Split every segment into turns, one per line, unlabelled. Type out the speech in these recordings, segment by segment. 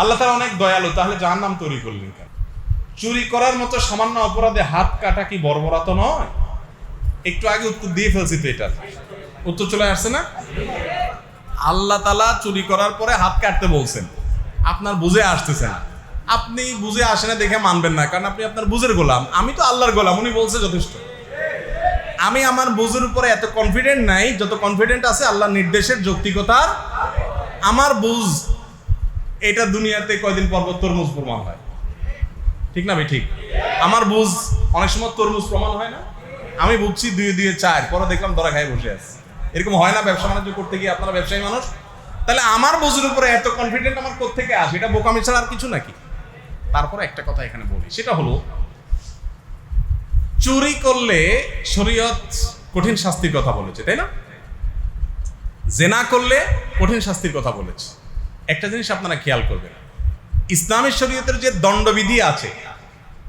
আল্লাহ তালা অনেক দয়ালু, তাহলে যার নাম তৈরি করলেন কেন? চুরি করার মতো সামান্য অপরাধে হাত কাটা কি বর্বরত নয়? একটু আগে উত্তর দিয়ে ফেলছি তো এটা। উত্তর চলে আসছে না? আল্লাহ তালা চুরি করার পরে হাত কাটতে বলছেন। আপনার বুঝে আসতেছে না। আপনি বুঝে আসে না দেখে মানবেন না, কারণ আপনি আপনার বুঝের গোলাম। আমি তো আল্লাহর গোলাম, উনি বলছে যথেষ্ট। আমি আমার বুঝের উপরে এত কনফিডেন্ট নাই, যত কনফিডেন্ট আছে আল্লাহর নির্দেশের যৌক্তিকতার, আমার বুঝ এটা দুনিয়াতে কয়দিন পর পর তরমুজ প্রমাণ হয়। ঠিক না ভাই? ঠিক। আমার বুঝ, অনেক সময় তরমুজ প্রমাণ হয় না। আমি বুঝছি দুই দুই চার, পরে দেখলাম দরা খাই বসে আছে। এরকম হয় না ব্যবসা বাণিজ্য করতে গিয়ে আপনারা ব্যবসায়ী মানুষ? তাহলে আমার বুঝের উপরে এত কনফিডেন্ট আমার কোথেকে আসে? এটা বোকামি ছাড়া আর কিছু নাকি? তারপরে একটা কথা এখানে বলি। সেটা হলো, চুরি করলে শরীয়ত কঠিন শাস্তির কথা বলেছে, তাই না? জেনা করলে কঠিন শাস্তির কথা বলেছে। একটা জিনিস আপনারা খেয়াল করবেন। ইসলামের শরীয়তের যে দণ্ডবিধি আছে,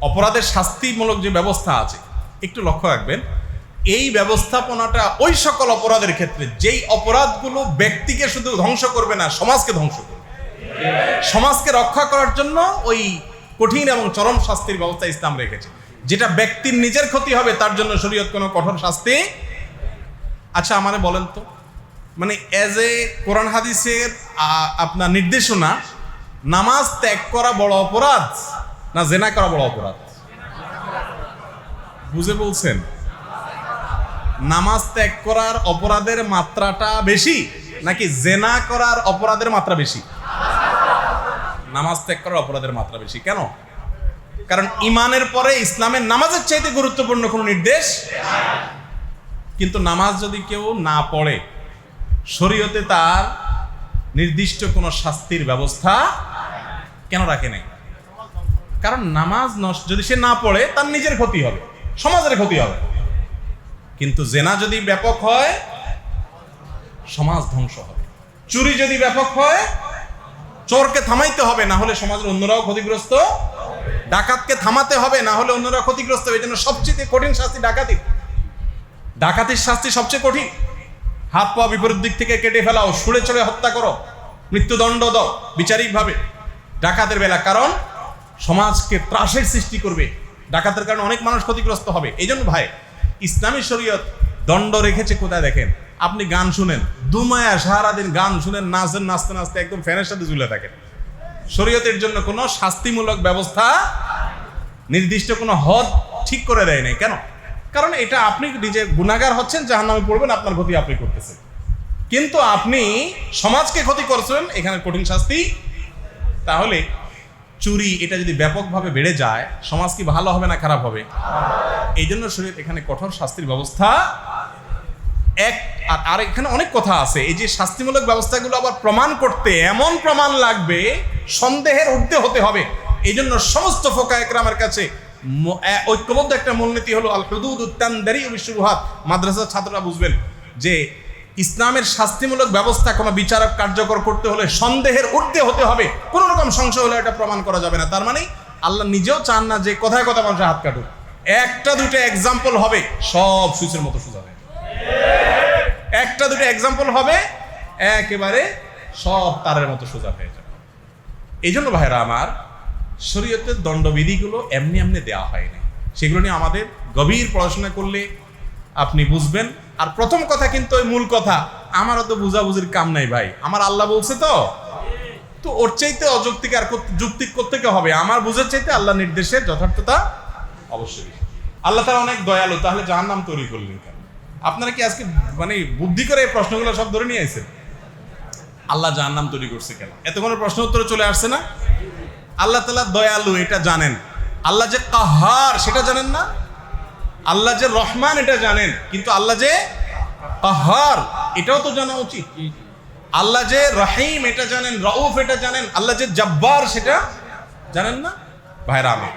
অপরাধের শাস্তিমূলক যে ব্যবস্থা আছে, একটু লক্ষ্য রাখবেন, এই ব্যবস্থাপনাটা ওই সকল অপরাধের ক্ষেত্রে, যেই অপরাধগুলো ব্যক্তিকে শুধু ধ্বংস করবে না, সমাজকে ধ্বংস করবে। সমাজকে রক্ষা করার জন্য ওই কঠিন এবং চরম শাস্তির ব্যবস্থা ইসলাম রেখেছে। যেটা ব্যক্তির নিজের ক্ষতি হবে, তার জন্য শরীয়ত কোনো কঠোর শাস্তি। আচ্ছা আমারে বলেন তো। মানে অ্যাজ এ কোরআন হাদিসের আপনার নির্দেশনা, নামাজ ত্যাগ করা বড় অপরাধ না জেনা করা বড় অপরাধ? বুঝে বলছেন? নামাজ ত্যাগ করার অপরাধের মাত্রাটা বেশি নাকি জেনা করার অপরাধের মাত্রা বেশি? নামাজ ত্যাগ করার অপরাধের মাত্রা বেশি। কেন? কারণ ইমানের পরে ইসলামের নামাজের চাইতে গুরুত্বপূর্ণ কোনো নির্দেশ? কিন্তু নামাজ যদি কেউ না পড়ে শরীয়তে তার নির্দিষ্ট কোনো শাস্তির ব্যবস্থা কেন রাখে নাই? কারণ নামাজ নষ্ট যদি সে না পড়ে, তার নিজের ক্ষতি হবে, সমাজের ক্ষতি হবে। কিন্তু জেনা যদি ব্যাপক হয়, সমাজ ধ্বংস হবে। চুরি যদি ব্যাপক হয়, চোরকে থামাইতে হবে, না হলে সমাজের অন্যরাও ক্ষতিগ্রস্ত। ডাকাতকে থামাতে হবে, না হলে অন্যরা ক্ষতিগ্রস্ত হবে। এই জন্য সবচেয়ে কঠিন শাস্তি ডাকাতি। ডাকাতির শাস্তি সবচেয়ে কঠিন। হাত পা বিপরীত দিক থেকে কেটে ফেলাও সুড়ে চড়ে হত্যা করো, মৃত্যুদণ্ড দাও, বিচারিকভাবে, ডাকাতের বেলা, কারণ সমাজকে ত্রাসের সৃষ্টি করবে, ডাকাতের কারণে অনেক মানুষ ক্ষতিগ্রস্ত হবে। এই জন্য ভাই, ইসলামী শরীয়ত দণ্ড রেখেছে কোথায় দেখেন? আপনি গান শুনেন, দুমায়া সারাদিন গান শুনেন, নাচেন, নাচতে নাচতে একদম ফ্যানের সাথে ঝুলে থাকেন। শরীয়তের জন্য কোনো শাস্তিমূলক ব্যবস্থা, নির্দিষ্ট কোনো হদ ঠিক করে দেয় নাই। কেন? কারণ এটা আপনি নিজে গুণাগার হচ্ছেন যাহার নামে পড়বেন, আপনার ক্ষতি আপনি করতেছেন। কিন্তু আপনি সমাজকে ক্ষতি করছেন, এখানে কঠিন শাস্তি। তাহলে চুরি এটা যদি ব্যাপকভাবে বেড়ে যায়, সমাজ কি ভালো হবে না খারাপ হবে? এই জন্য শরীর এখানে কঠোর শাস্তির ব্যবস্থা এক, আর এখানে অনেক কথা আছে। এই যে শাস্তিমূলক ব্যবস্থাগুলো আবার প্রমাণ করতে এমন প্রমাণ লাগবে, সন্দেহের ঊর্ধ্বে হতে হবে। এই জন্য সমস্ত ফোকা একরামের কাছে ঐক্যবদ্ধ একটা মূলনীতি হলো আল হুদুদ উত্তানদারি বিশ্বরুহাত মাদ্রাসার ছাত্ররা বুঝবেন যে ইসলামের শাস্তিমূলক ব্যবস্থা কোনো বিচারক কার্যকর করতে হলে সন্দেহের ঊর্ধ্বে হতে হবে। কোনো রকম সংশয় হলে এটা প্রমাণ করা যাবে না। তার মানে আল্লাহ নিজেও চান না যে কোথায় কথা মানুষের হাত কাটুক। একটা দুটো এক্সাম্পল হবে, সব সুইচের মতো সোজা যাবে। একটা দুটো এক্সাম্পল হবে, একেবারে সব তারের মতো সোজা হয়ে যাবে। এই জন্য ভাইরা আমার শরীয়তের দণ্ডবিধিগুলো এমনি এমনি দেওয়া হয়নি সেগুলো নিয়ে আমাদের গভীর পড়াশোনা করলে আপনি বুঝবেন। আর প্রথম কথা কিন্তু ওই মূল কথা, আমারও তো বুঝাবুঝির কাম নাই ভাই। আমার আল্লাহ বলছে তো। তো ওর চাইতে অযৌক্তিক আর কত- যুক্তিক করতে হবে? আমার বুঝের চাইতে আল্লাহ নির্দেশের যথার্থতা অবশ্যই। আল্লাহ তারা অনেক দয়ালু, তাহলে যার নাম তৈরি করলেন কেন? আপনারা কি আজকে মানে বুদ্ধি করে এই প্রশ্নগুলো সব ধরে নিয়ে আসেন আল্লাহ যার নাম তৈরি করছে কেন? এতক্ষণের প্রশ্ন উত্তরে চলে আসছে না? আল্লাহ তালা দয়ালু এটা জানেন। আল্লাহ যে কাহার সেটা জানেন না? আল্লাহ যে রহমান এটা জানেন। কিন্তু আল্লাহ যে কাহার এটাও তো জানা উচিত। আল্লাহ যে রাহিম এটা জানেন রউফ এটা জানেন। আল্লাহ যে জব্বার সেটা জানেন না? ভাইরা আমার